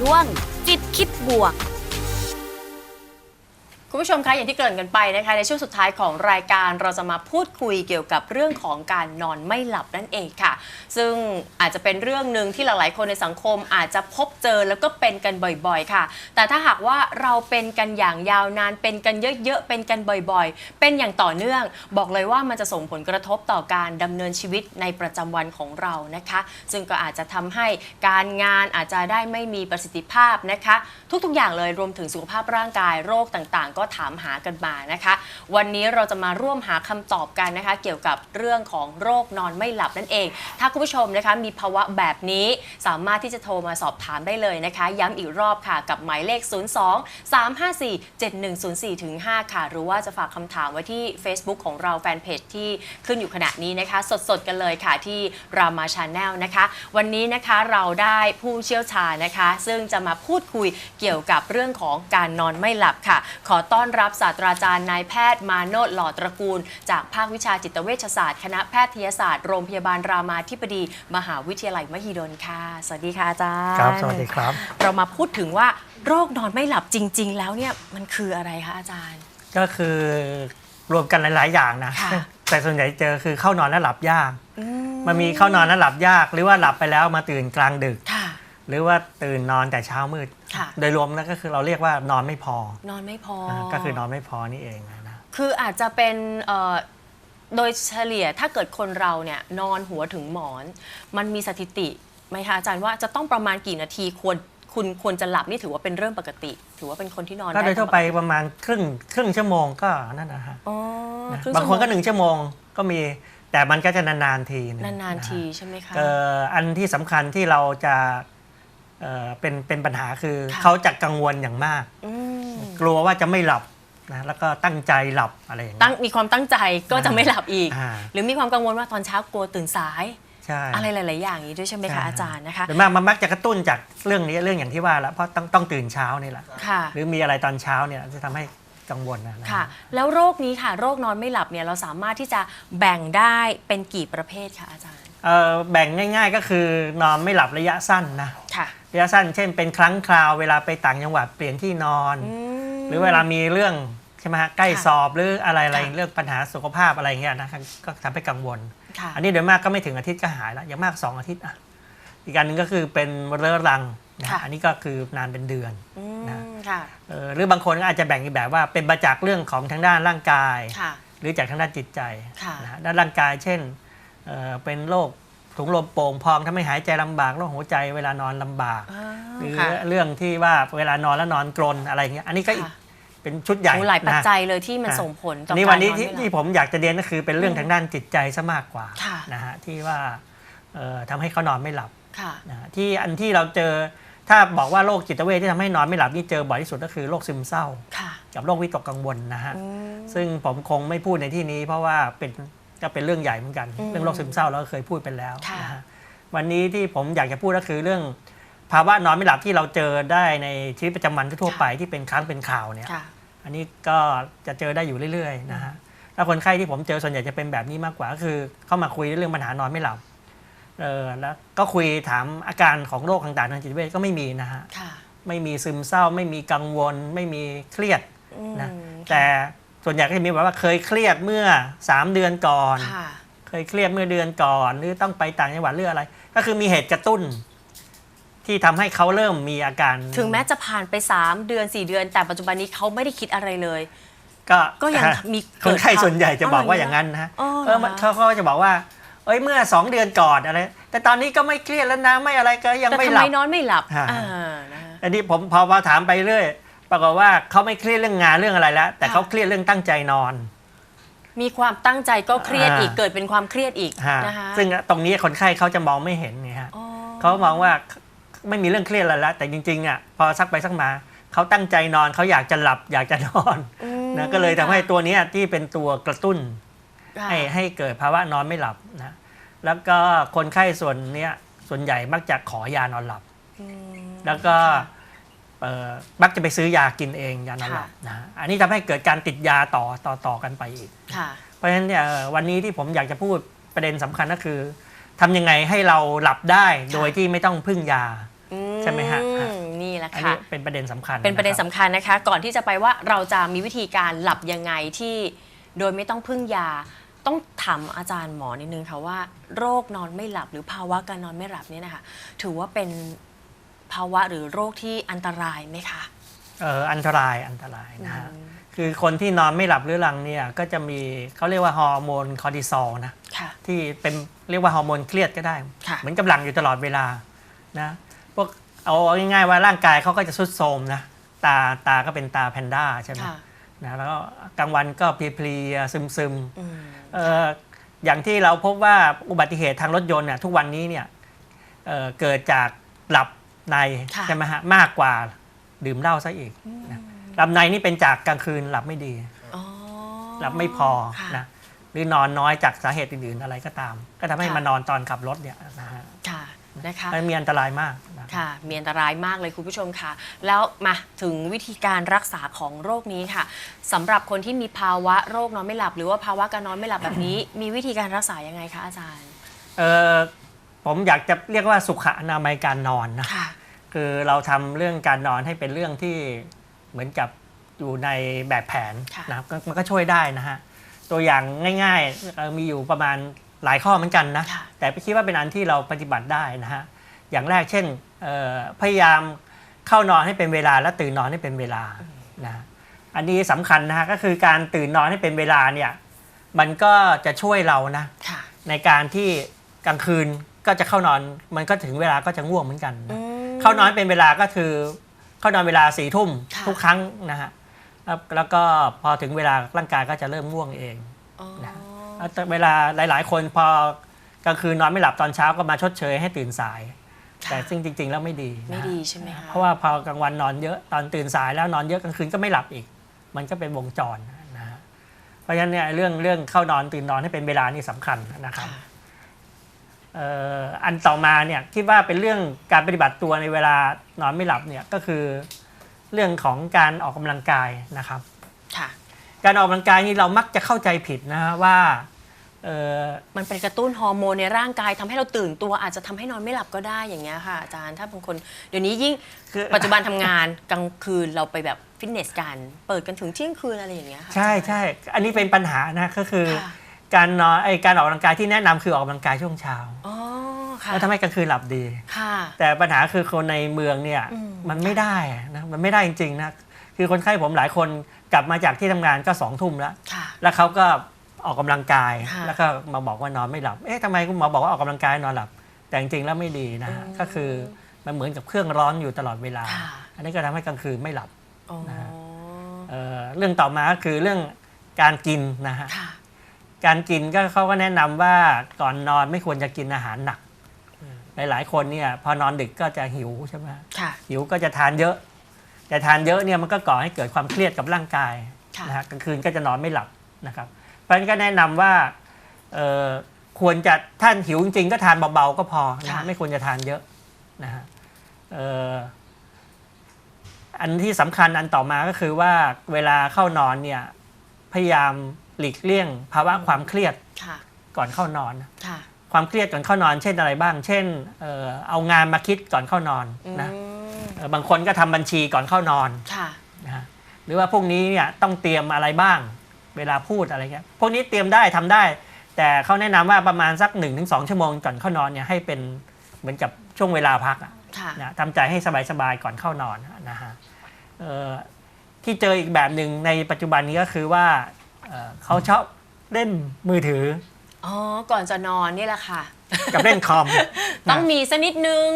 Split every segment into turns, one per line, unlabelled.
ช่วง จิตคิดบวก
คุณผู้ชมคะอย่างที่เกริ่นกันไปนะคะในช่วงสุดท้ายของรายการเราจะมาพูดคุยเกี่ยวกับเรื่องของการนอนไม่หลับนั่นเองค่ะ ซึ่งอาจจะเป็นเรื่องหนึ่งที่หลายๆ คนในสังคมอาจจะพบเจอแล้วก็เป็นกันบ่อยๆ ค่ะ แต่ถ้าหากว่าเราเป็นกันอย่างยาวนานเป็นกันเยอะๆเป็นกันบ่อยๆ เป็นอย่างต่อเนื่อง บอกเลยว่ามันจะส่งผลกระทบต่อการดำเนินชีวิตในประจำวันของเรานะคะ ซึ่งก็อาจจะทำให้การงานอาจจะได้ไม่มีประสิทธิภาพนะคะ ทุกๆ อย่างเลยรวมถึงสุขภาพร่างกายโรคต่างๆก็ถามหากันมานะคะ วันนี้เราจะมาร่วมหาคำตอบกันนะคะ เกี่ยวกับเรื่องของโรคนอนไม่หลับนั่นเอง ถ้าคุณผู้ชมนะคะมีภาวะแบบนี้สามารถที่จะโทรมาสอบถามได้เลยนะคะ ย้ำอีกรอบค่ะกับหมายเลข 02 354 7104ถึง5ค่ะ หรือว่าจะฝากคำถามไว้ที่ Facebook ของเราแฟนเพจที่ขึ้นอยู่ขณะนี้นะคะ สดๆกันเลยค่ะที่รามาชาแนลนะคะ วันนี้นะคะเราได้ผู้เชี่ยวชาญนะคะ ซึ่งจะมาพูดคุยเกี่ยวกับเรื่องของการนอนไม่หลับค่ะ ขอต้อนรับศาสตราจารย์นายแพทย์มาโนดหล่อตระกูล จากภาควิชาจิตเวชศาสตร์ คณะแพทยศาสตร์โรงพยาบาลรามาธิบดี มหาวิทยาลัยมหิดลค่ะ สวัสดีค่ะอาจารย์
ครับสวัสดีครับ
เรามาพูดถึงว่าโรคนอนไม่หลับจริง ๆ แล้วเนี่ยมันคืออะไรคะอาจารย์
ก็คือรวมกันหลาย ๆ อย่างนะ
ค่ะ
แต่ส่วนใหญ่เจอคือเข้านอนแล้วหลับยาก
อื
มันมีเข้านอนแล้วหลับยาก หรือว่าหลับไปแล้วมาตื่นกลางดึก
ค่ะ
หรือว่าตื่นนอนแต่เช้ามืด
ค่ะ
โดยรวมแล้วก็คือเราเรียกว่านอนไม่พอน
อนไม่พอ
นะก็คือนอนไม่พอนี่เองนะ
คืออาจจะเป็นเอ่อโดยเฉลี่ยถ้าเกิดคนเราเนี่ยนอนหัวถึงหมอน มันมีสถิติไหมคะอาจารย์ว่าจะต้องประมาณกี่นาทีควรคุณควรจะหลับนี่ถือว่าเป็นเรื่องปกติ ถือว่าเป็นคนที่นอน
ก็โดยทั่วไป
ปกติ
ประมาณครึ่งครึ่งชั่วโมงก็นั่นนะฮะ
อ๋อ
นะ
รึ่
บางคนก็
ชั่วโม
หนึ่งชั่วโมงก็มี แต่มันก็จะนานๆทีะ
นานะๆ
ฮะ
ทีใช่ไหมคะ
เอ่ออันที่สำคัญที่เราจะ เอ่อเป็นเป็นปัญหาคือ
ค่ะ
เขาจะกังวลอย่างมาก
อืม
กลัวว่าจะไม่หลับนะแล้วก็ตั้งใจหลับอะไรอย่าง
ตั้
เงี้
ง
ย
มีความตั้งใจก็จะไม่หลับอีก
อ่า
หรือมีความกังวลว่าตอนเช้ากลัวตื่นสาย
ใช่
อะไรหลาย ๆ อย่างนี้ด้วยใช่ไหม
ใช่
คะอาจารย์นะคะ
โดยมากมันมักจะกระตุ้นจากเรื่องนี้เรื่องอย่างที่ว่าแล้วเพราะต้องต้องตื่นเช้านี่แหละ
ค่ะ
หรือมีอะไรตอนเช้าเนี่ยจะทำให้กังวลนะนะ
ค่ะ แล้วโรคนี้ค่ะโรคนอนไม่หลับเนี่ยเราสามารถที่จะแบ่งได้เป็นกี่ประเภทคะอาจารย์
เอ่อแบ่งง่าย ๆ ก็คือนอนไม่หลับระยะสั้นนะ
ค่ะ
ระยะสั้น เช่นเป็นครั้งคราวเวลาไปต่างจังหวัดเปลี่ยนที่นอน
ม
หรือเวลามีเรื่องใช่ไหมฮะใกล้
ค่ะ
สอบหรืออะไรอะไร
ค่ะ
เรื่องปัญหาสุขภาพอะไรเงี้ยนะครับก็ทำให้กังวล
ค่ะ
อันนี้โดยมากก็ไม่ถึงอาทิตย์ก็หายแล้วอย่างมาก 2 อาทิตย์อะอีกอันหนึ่งก็คือเป็นเรื้อรังนะ
ค่ะ
อันนี้ก็คือนานเป็นเดือน
อืม
นะ
ค่ะ
เออหรือบางคนก็อาจจะแบ่งอีกแบบว่าเป็นมาจากเรื่องของทางด้านร่างกาย
ค่ะ
หรือจากทางด้านจิตใจ
ค่ะ
นะฮะด้านร่างกาย เช่นเอ่อเป็นโรค ถุงลมโป่งพองทำให้หายใจลำบากโรคหัวใจเวลานอนลำบาก
อ่า
หรือ
ค่ะ
เรื่องที่ว่าเวลานอนแล้วนอนกรนอะไรเงี้ยอันนี้ก็อีก
ค่ะ
เป็นชุดใหญ่
โอ้หลายปัจ
นะ
จัยเลยที่มัน
อะ
ส่งผลต่อ
อันนี้
การ
วันนี้
นอน
ที่
ไม่หลั
ที่
บ
ผมอยากจะเรียนก็คือเป็นเรื่อง
อืม
ทางด้านจิตใจซะมากกว่า
ค่ะ
นะฮะที่ว่าเอ่อทำให้เขานอนไม่หลับ
ค่ะ
นะฮะที่อันที่เราเจอถ้าบอกว่าโรคจิตเวชที่ทำให้นอนไม่หลับนี่เจอบ่อยที่สุดก็คือโรคซึมเศร้า
ค่ะ
กับโรควิตกกังวลนะฮะ
อืม
ซึ่งผมคงไม่พูดในที่นี้เพราะว่าเป็น ก็เป็นเรื่องใหญ่เหมือนกัน
อืม
เรื่องโรคซึมเศร้าเราก็เคยพูดไปแล้ว
ค่ะ
นะฮะวันนี้ที่ผมอยากจะพูดก็คือเรื่องภาวะนอนไม่หลับที่เราเจอได้ในชีวิตประจำวันทั่วๆไปที่เป็นครั้งเป็นข่าวเนี่ย
ค่ะ
อันนี้ก็จะเจอได้อยู่เรื่อยๆนะฮะแล้วคนไข้ที่ผมเจอส่วนใหญ่จะเป็นแบบนี้มากกว่าก็คือ เข้ามาคุยเรื่องปัญหานอนไม่หลับเออแล้วก็คุยถามอาการของโรคต่างๆทางจิตเวชก็ไม่มีนะฮะ
ค่ะ
ไม่มีซึมเศร้า ไม่มีกังวล ไม่มีเครียด
อืม
นะแต่ ส่วนใหญ่ก็จะมีแบบว่าเคยเครียดเมื่อ 3 เดือนก่อน
ค่ะ
เคยเครียดเมื่อเดือนก่อน หรือต้องไปต่างจังหวัดหรืออะไร ก็คือมีเหตุกระตุ้น ที่ทำให้เขาเริ่มมีอาการ
ถึงแม้จะผ่านไป 3 เดือน 4 เดือน แต่ปัจจุบันนี้เขาไม่ได้คิดอะไรเลย
ก็
ก็ยังมี
ค
เกิ
น
ด
ไข้ส่วนใหญ่จะบอกว่า
อ๋อ
อย่างนั้นนะฮะ
อ๋อ
เออมันเขาเขาจะบอกว่า เอ้ยเมื่อสองเดือนก่อนอะไรแต่ตอนนี้ก็ไม่เครียดแล้วนะไม่อะไรก็ยัง
แต่
ไม่
ทำ
หลั
ไม
บ
นอนไม่หลับ
อ่า
อ่านะคะ
อันนี้ผมพอพอถามไปเรื่อย ปรากฏว่าเขาไม่เครียดเรื่องงานเรื่องอะไรแล้ว แต่
ค่ะ
เขาเครียดเรื่องตั้งใจนอน
มีความตั้งใจก็เครียด
อ่า
อีกเกิดเป็นความเครียดอีก
ฮะ
นะคะ
ซึ่งตรงนี้คนไข้เขาจะมองไม่เห็นไงฮะ
อ๋อ
เขามองว่าไม่มีเรื่องเครียดอะไรแล้วแต่จริงๆอะพอสักไปสักมาเขาตั้งใจนอนเขาอยากจะหลับอยากจะนอน
อืม
นะก็เลยทำให้ตัวเนี้ยที่เป็นตัวกระตุ้น
ค่ะ
ให้ให้เกิดภาวะนอนไม่หลับนะแล้วก็คนไข้ส่วนเนี้ยส่วนใหญ่มักจะขอยานอนหลับ
อืม
แล้วก็เอ่อ มักจะไปซื้อยากินเองยานอนหลับ
ค่ะ
นะอันนี้ทำให้เกิดการติดยาต่อต่อต่อกันไปอีก
ค่ะ
เพราะฉะนั้นเนี่ยเอ่อวันนี้ที่ผมอยากจะพูดประเด็นสำคัญก็คือทำยังไงให้เราหลับได้โดยที่ไม่ต้องพึ่งยาใช่ไหมฮะ
อืมนี่
อัน
ค่ะ
นี้เป็นประเด็นสำคัญ
เป็นประเด็น
ค
สำคัญนะคะ ก่อนที่จะไปว่าเราจะมีวิธีการหลับยังไงที่โดยไม่ต้องพึ่งยาต้องถามอาจารย์หมอนิดนึงค่ะว่า โรคนอนไม่หลับหรือภาวะการนอนไม่หลับเนี่ยนะคะถือว่าเป็น ภาวะหรือโรคที่อันตรายไหมคะ
เอ่ออันตรายอันตรายนะฮะ
อืม
คือคนที่นอนไม่หลับหรือหลังเนี่ยก็จะมีเขาเรียกว่าฮอร์โมนคอร์ติซอลนะ
ค่ะ
ที่เป็นเรียกว่าฮอร์โมนเครียดก็ได้
ค่ะ
เหมือนกับหลังอยู่ตลอดเวลานะพวกเอาง่ายๆว่าร่างกายเขาก็จะสุดโทรมนะตาตาก็เป็นตาแพนด้าใช่ไหม
ค่ะ
นะแล้วก็กลางวันก็เพลียๆซึมๆ
อืม
เอ่ออย่างที่เราพบว่าอุบัติเหตุทางรถยนต์เนี่ยทุกวันนี้เนี่ยเอ่อเกิดจากหลับ ใน
ค่ะ
ใช่ไหมฮะมากกว่าดื่มเหล้าซะอีกนะหลับในนี่เป็นจากกลางคืนหลับไม่ดี
อ๋อ
หลับไม่พอ
ค่ะ
นะหรือนอนน้อยจากสาเหตุอื่นๆอะไรก็ตาม ก็ทำให้
ค่ะ
มานอนตอนขับรถเนี่ยนะฮะ
ค่ะนะคะ
มันมีอันตรายมากนะ
ค่ะ มีอันตรายมากเลยคุณผู้ชมค่ะ แล้วมาถึงวิธีการรักษาของโรคนี้ค่ะสำหรับคนที่มีภาวะโรคนอนไม่หลับ หรือว่าภาวะการนอนไม่หลับแบบนี้ มีวิธีการรักษายังไงคะอาจารย์
เอ่อผมอยากจะเรียกว่าสุขอนามัยการนอนนะ
ค่ะ
คือเราทำเรื่องการนอนให้เป็นเรื่องที่เหมือนกับอยู่ในแบบแผน
ค่ะ
นะครับก็มันก็ช่วยได้นะฮะตัวอย่างง่ายๆเอ่อมีอยู่ประมาณหลายข้อเหมือนกันนะ
ค่ะ
แต่ไปคิดว่าเป็นอันที่เราปฏิบัติได้นะฮะอย่างแรกเช่นเอ่อพยายามเข้านอนให้เป็นเวลาและตื่นนอนให้เป็นเวลานะฮะอันนี้สำคัญนะฮะก็คือการตื่นนอนให้เป็นเวลาเนี่ยมันก็จะช่วยเรานะ
ค่ะ
ในการที่กลางคืนก็จะเข้านอนมันก็ถึงเวลาก็จะง่วงเหมือนกันนะ
อืม
เข้านอนเป็นเวลาก็คือเข้านอนเวลาสี่ทุ่ม
ค่ะ
ทุกครั้งนะฮะแล้วแล้วก็พอถึงเวลาร่างกายก็จะเริ่มง่วงเอง
อ๋อ
นะแล้วแต่เวลาหลาย ๆ คนพอกลางคืนนอนไม่หลับตอนเช้าก็มาชดเชยให้ตื่นสาย แต่ซึ่งจริง ๆ แล้วไม่ดีนะ
ไม่ดีใช่ไหมคะ
เพราะว่าพอกลางวันนอนเยอะตอนตื่นสายแล้วนอนเยอะกลางคืนก็ไม่หลับอีก มันก็เป็นวงจรนะฮะเพราะฉะนั้นเนี่ยเรื่องเรื่องเข้านอนตื่นนอนให้เป็นเวลานี่สำคัญนะครับ
ค่ะ
เอ่ออันต่อมาเนี่ยคิดว่าเป็นเรื่องการปฏิบัติตัวในเวลานอนไม่หลับเนี่ยก็คือเรื่องของการออกกำลังกายนะครับ
ค่ะ
การออกกำลังกายนี่เรามักจะเข้าใจผิดนะฮะว่าเอ่อ
มันเป็นกระตุ้นฮอร์โมนในร่างกายทำให้เราตื่นตัวอาจจะทำให้นอนไม่หลับก็ได้อย่างเงี้ยค่ะอาจารย์ถ้าบางคนเดี๋ยวนี้ยิ่ง
คือ
ปัจจุบันทำงานกลางคืนเราไปแบบฟิตเนสกัน เปิดกันถึงเที่ยงคืนอะไรอย่างเงี้ยค่ะ
ใช่ใช่อันนี้เป็นปัญหานะก็คือ
ค่ะ
การนอนไอการออกกำลังกายที่แนะนำคือออกกำลังกายช่วงเช้า
อ๋อค่ะ
แล้วทำให้กลางคืนหลับดี
ค่ะ
แต่ปัญหาคือคนในเมืองเนี่ย
อืม
มันไม่ได้นะมันไม่ได้จริงๆนะคือคนไข้ผมหลายคนกลับมาจากที่ทำงานก็สองทุ่มแล้ว
ค่ะ
แล้วเขาก็ออกกำลังกาย
ค่ะ
แล้วก็มาบอกว่านอนไม่หลับ เอ๊ะทำไมคุณหมอบอกว่าออกกำลังกายนอนหลับ แต่จริงๆแล้วไม่ดีนะฮะ
อืม
ก็คือมันเหมือนกับเครื่องร้อนอยู่ตลอดเวลา
ค่ะ
อันนี้ก็ทำให้กลางคืนไม่หลับ
อ๋อ
นะฮะ เอ่อเรื่องต่อมาก็คือเรื่องการกินนะฮะ
ค่ะ
การกินก็เขาก็แนะนำว่าก่อนนอนไม่ควรจะกินอาหารหนัก หลายๆคนเนี่ยพอนอนดึกก็จะหิวใช่ไหม
ค่ะ
หิวก็จะทานเยอะ แต่ทานเยอะเนี่ยมันก็ก่อให้เกิดความเครียดกับร่างกาย
ค่ะ
นะฮะกลางคืนก็จะนอนไม่หลับนะครับ เพราะฉะนั้นก็แนะนำว่าเอ่อควรจะท่านหิวจริงๆก็ทานเบาๆก็พอนะฮะ
ค่ะ
ไม่ควรจะทานเยอะนะฮะเอ่ออันที่สำคัญอันต่อมาก็คือว่าเวลาเข้านอนเนี่ยพยายาม หลีกเลี่ยงภาวะความเครียด
ค่ะ
ก่อนเข้านอน
ค่ะ
ความเครียดก่อนเข้านอน เช่นอะไรบ้าง เช่นเอ่อเอางานมาคิดก่อนเข้านอนนะ
อืม
เอ่อบางคนก็ทำบัญชีก่อนเข้านอน
ค่ะ
นะฮะหรือว่าพวกนี้เนี่ยต้องเตรียมอะไรบ้าง เวลาพูดอะไรเงี้ยพวกนี้เตรียมได้ทำได้ แต่เขาแนะนำว่าประมาณสัก1นถึงสชั่วโมงก่อนเข้านอนเนี่ยให้เป็นเหมือนกับช่วงเวลาพักอะ
ค่ะ
นะทำใจให้สบายๆก่อนเข้านอนนะฮะเอ่อที่เจออีกแบบหนึ่งในปัจจุบันนี้ก็คือว่า เอ่อเขาชอบเล่นมือถือ
อ๋อ ก่อนจะนอนนี่แหละค่ะ
กับเล่นคอม
ต้องมีสักนิดนึง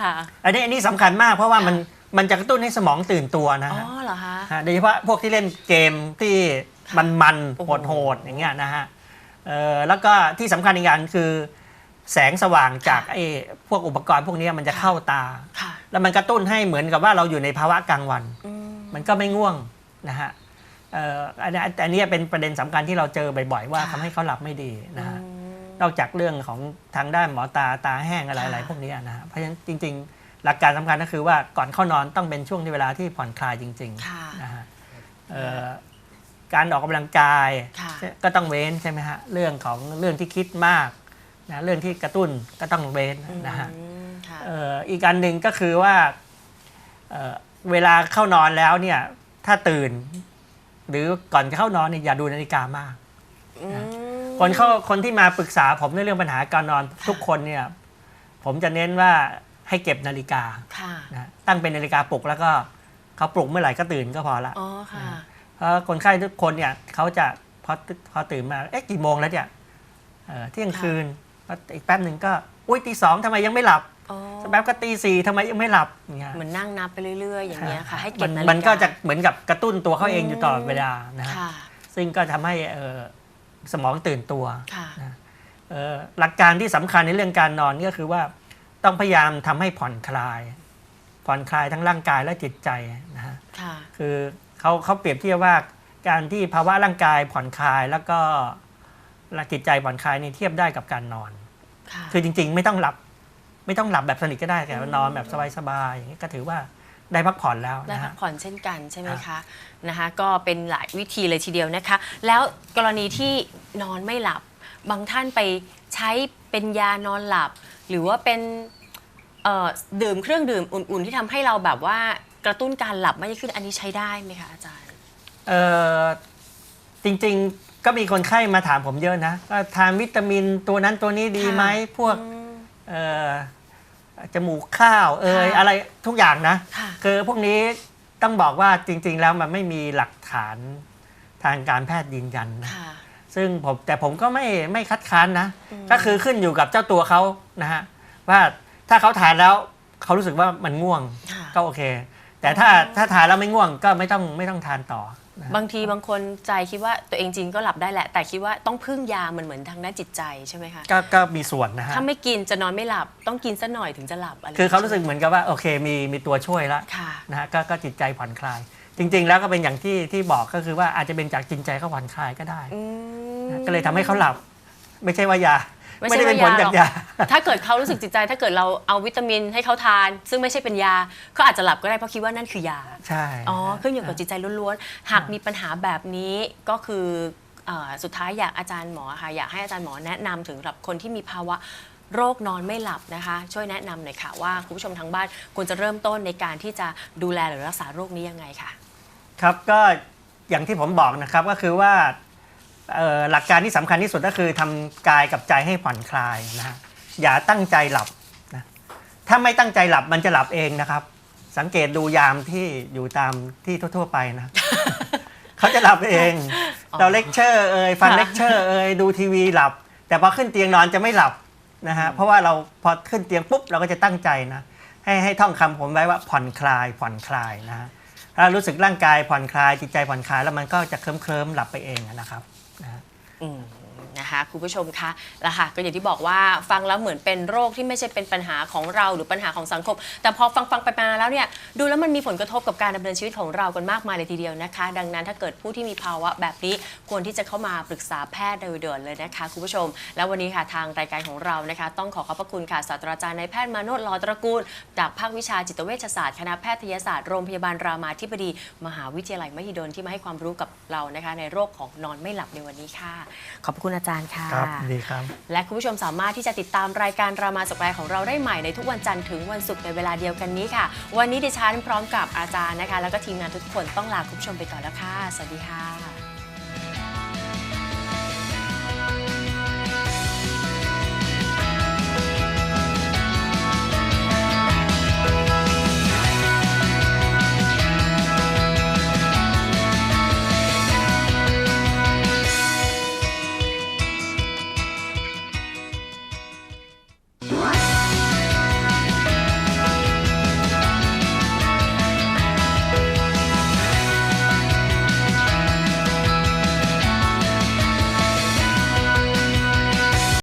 ค่ะ
อันนี้อันนี้สำคัญมากเพราะว่ามันมันจะกระตุ้นให้สมองตื่นตัวนะ
อ๋อ
ฮะ
เหรอคะ
ฮะโดยเฉพาะพวกที่เล่นเกมที่มันมัน
โอ้
โห
โห
ดโหดๆอย่างเงี้ยนะฮะเอ่อแล้วก็ที่สำคัญอีกอย่างคือ แสงสว่างจากไอ้พวกอุปกรณ์พวกเนี้ยมันจะเข้าตา
ค่ะ
แล้วมันกระตุ้นให้เหมือนกับว่าเราอยู่ในภาวะกลางวัน
อืม
มันก็ไม่ง่วงนะฮะเอ่ออันนี้อันนี้เป็นประเด็นสำคัญที่เราเจอบ่อยๆว่า
ค่ะ
ทำให้เขาหลับไม่ดีนะฮะ
อืม
นอกจากเรื่องของทางด้านหมอตาตาแห้งอะไร
ค่ะ
อะไรพวกเนี้ยนะฮะเพราะฉะนั้นจริง ๆ หลักการสำคัญก็คือว่าก่อนเข้านอนต้องเป็นช่วงที่เวลาที่ผ่อนคลายจริง
ค่ะ
ๆนะฮะเอ่อการออกกำลังกาย
ค่ะ
ก็ต้องเว้นใช่ไหมฮะเรื่องของเรื่องที่คิดมากนะเรื่องที่กระตุ้นก็ต้องเว้นนะฮะ
อืมค่ะ
เอ่ออีกอันหนึ่งก็คือว่าเอ่อเวลาเข้านอนแล้วเนี่ยถ้าตื่น หรือก่อนจะเข้านอนเนี่ยอย่าดูนาฬิกามาก
อืม
คนเข้าคนที่มาปรึกษาผมในเรื่องปัญหาการนอนทุกคนเนี่ย ผมจะเน้นว่าให้เก็บนาฬิกา
ค่ะ
นะตั้งเป็นนาฬิกาปลุกแล้วก็เขาปลุกเมื่อไหร่ก็ตื่นก็พอละ
อ๋อค่ะ
เพราะคนไข้ทุกคนเนี่ยเขาจะพอพอตื่นมาเอ๊ะกี่โมงแล้วเนี่ยเอ่อเที่ยงคืนแล้วอีกแป๊บหนึ่งก็อุ้ยตีสองทำไมยังไม่หลับ
อ๋อ
สักแป๊บก็ตีสี่ทำไมยังไม่หลับอย่างเงี้ย
เหมือนนั่งนับไปเรื่อย ๆ อย่างเงี้ยค่ะ ให้เก็
มั
บ
น
นาฬิกา
มันก็จะเหมือนกับกระตุ้นตัวเขาเองอยู่ตลอด
อืม
เวลานะฮะ
ค่ะ
ซึ่งก็ทำให้เอ่อสมองตื่นตัว
ค่ะ
เอ่อหลักการที่สำคัญในเรื่องการนอนก็คือว่าต้องพยายามทำให้ผ่อนคลาย ผ่อนคลายทั้งร่างกายและจิตใจนะฮะ
ค่ะ
คือเขาเขาเปรียบเทียบว่าการที่ภาวะร่างกายผ่อนคลายแล้วก็จิตใจผ่อนคลายนี่เทียบได้กับการนอน
ค่ะ
คือจริง ๆ ไม่ต้องหลับ ไม่ต้องหลับแบบสนิทก็ได้แต่ว่านอนแบบสบายๆอย่างนี้ก็ถือว่าได้พักผ่อนแล้ว
ได้
นะ
พั
ฮะ
กผ่อนเช่นกันใช่ไหม
ครั
คะ
บ
นะคะ ก็เป็นหลายวิธีเลยทีเดียวนะคะ แล้วกรณีที่นอนไม่หลับบางท่านไปใช้เป็นยานอนหลับ หรือว่าเป็นเอ่อดื่มเครื่องดื่มอุ่น ๆ ที่ทำให้เราแบบว่ากระตุ้นการหลับไม่ขึ้นอันนี้ใช้ได้ไหมคะอาจารย์
เอ่อจริงๆก็มีคนไข้มาถามผมเยอะนะว่าทานวิตามินตัวนั้นตัวนี้ดีไหม
ค่ะ
พวกเอ่อ จมูกข้าวเอ่ย
ค่ะ
อะไรทุกอย่างนะ
ค่ะ
คือพวกนี้ต้องบอกว่าจริง ๆ แล้วมันไม่มีหลักฐานทางการแพทย์ยืนยันนะ
ค่ะ
ซึ่งผมแต่ผมก็ไม่ไม่คัดค้านนะ
อืม
ก็คือขึ้นอยู่กับเจ้าตัวเขานะฮะว่าถ้าเขาทานแล้วเขารู้สึกว่ามันง่วง
ค่ะ
ก็โอเค แต่ถ้า
อ๋อ
ถ้าทานแล้วไม่ง่วงก็ไม่ต้องไม่ต้องทานต่อ นะฮะ
บางทีบางคนใจคิดว่าตัวเองจริงก็หลับได้แหละ แต่คิดว่าต้องพึ่งยามันเหมือนทางด้านจิตใจใช่ไหมคะ
ก็ก็มีส่วนนะฮะ
ถ้าไม่กินจะนอนไม่หลับ ต้องกินสักหน่อยถึงจะหลับอะไร
คือเขารู้สึกเหมือนกับว่าโอเคมีมีตัวช่วยแล้ว
ค่ะ
นะฮะก็ก็จิตใจผ่อนคลาย จริง ๆ แล้วก็เป็นอย่างที่ที่บอกก็คือว่าอาจจะเป็นจากจิตใจเขาผ่อนคลายก็ได้
อืม
นะก็เลยทำให้เขาหลับ ไม่ใช่ว่ายา
ไม่
ไม่
ใช่
ได้เป็นผล
ว่ายา
จาก
หรอก
ยา
ถ้าเกิดเขารู้สึกจิตใจถ้าเกิดเราเอาวิตามินให้เขาทาน ซึ่งไม่ใช่เป็นยาเขาอาจจะหลับก็ได้เพราะคิดว่านั่นคือยา
ใช่
อ๋อขึ้นอยู่กับจิตใจล้วนๆ หากมีปัญหาแบบนี้ก็คือเออสุดท้ายอยากอาจารย์หมอค่ะอยากให้อาจารย์หมอแนะนำถึงสำหรับคนที่มีภาวะโรคนอนไม่หลับนะคะ ช่วยแนะนำหน่อยค่ะว่าคุณผู้ชมทางบ้านควรจะเริ่มต้นในการที่จะดูแลหรือรักษาโรคนี้ยังไงค่ะ
ครับก็อย่างที่ผมบอกนะครับก็คือว่าเอ่อ หลักการที่สำคัญที่สุดก็คือทำกายกับใจให้ผ่อนคลายนะฮะอย่าตั้งใจหลับนะถ้าไม่ตั้งใจหลับมันจะหลับเองนะครับ สังเกตดูยามที่อยู่ตามที่ทั่ว ๆ ไปนะเขาจะหลับเอง
อ๋อ
เราเลคเชอร์เอ่ยฟัง
ค่ะ
เลคเชอร์เอ่ยดูทีวีหลับ แต่พอขึ้นเตียงนอนจะไม่หลับนะฮะเพราะว่าเราพอขึ้นเตียงปุ๊บเราก็จะตั้งใจนะให้ให้ท่องคำผมไว้ว่าผ่อนคลายผ่อนคลายนะฮะถ้ารู้สึกร่างกายผ่อนคลายจิตใจผ่อนคลายแล้วมันก็จะเคลิ้มเคลิ้มๆหลับไปเองนะครับ นะฮะ
อืม นะคะคุณผู้ชมคะแล้วค่ะก็อย่างที่บอกว่าฟังแล้วเหมือนเป็นโรคที่ไม่ใช่เป็นปัญหาของเราหรือปัญหาของสังคม แต่พอฟังฟังไปมาแล้วเนี่ยดูแล้วมันมีผลกระทบกับการดำเนินชีวิตของเรากันมากมายเลยทีเดียวนะคะ ดังนั้นถ้าเกิดผู้ที่มีภาวะแบบนี้ควรที่จะเข้ามาปรึกษาแพทย์โดยด่วนเลยนะคะคุณผู้ชม แล้ววันนี้ค่ะทางรายการของเรานะคะ ต้องขอขอบพระคุณค่ะศาสตราจารย์นายแพทย์มาโนดลอตระกูล จากภาควิชาจิตเวชศาสตร์คณะแพทยศาสตร์โรงพยาบาลรามาธิบดี มหาวิทยาลัยมหิดลที่มาให้ความรู้กับเรานะคะ ในโรคของนอนไม่หลับในวันนี้ค่ะ ขอบพระคุณอาจารย์ค่ะ
ครับดีครับ
และคุณผู้ชมสามารถที่จะติดตามรายการรามาสกรายของเราได้ใหม่ในทุกวันจันทร์ถึงวันศุกร์ในเวลาเดียวกันนี้ค่ะ วันนี้ดิฉันพร้อมกับอาจารย์นะคะ แล้วก็ทีมงานทุกคนต้องลาคุณผู้ชมไปก่อนแล้วค่ะ สวัสดีค่ะ